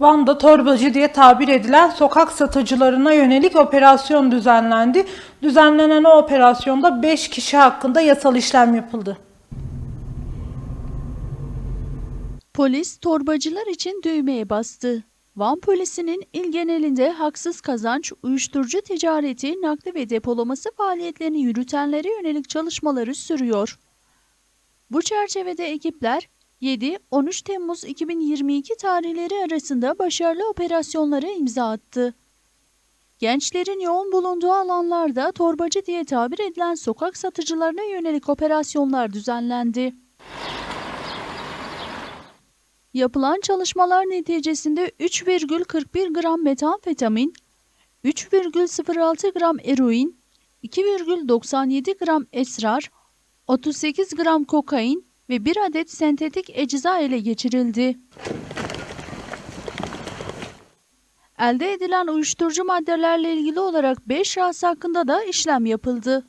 Van'da torbacı diye tabir edilen sokak satıcılarına yönelik operasyon düzenlendi. Düzenlenen o operasyonda 5 kişi hakkında yasal işlem yapıldı. Polis torbacılar için düğmeye bastı. Van polisinin il genelinde haksız kazanç, uyuşturucu ticareti, nakli ve depolaması faaliyetlerini yürütenlere yönelik çalışmaları sürüyor. Bu çerçevede ekipler 7-13 Temmuz 2022 tarihleri arasında başarılı operasyonlara imza attı. Gençlerin yoğun bulunduğu alanlarda torbacı diye tabir edilen sokak satıcılarına yönelik operasyonlar düzenlendi. Yapılan çalışmalar neticesinde 3,41 gram metamfetamin, 3,06 gram eroin, 2,97 gram esrar, 38 gram kokain ve 1 adet sentetik ecza ele geçirildi. Elde edilen uyuşturucu maddelerle ilgili olarak 5 şahıs hakkında da işlem yapıldı.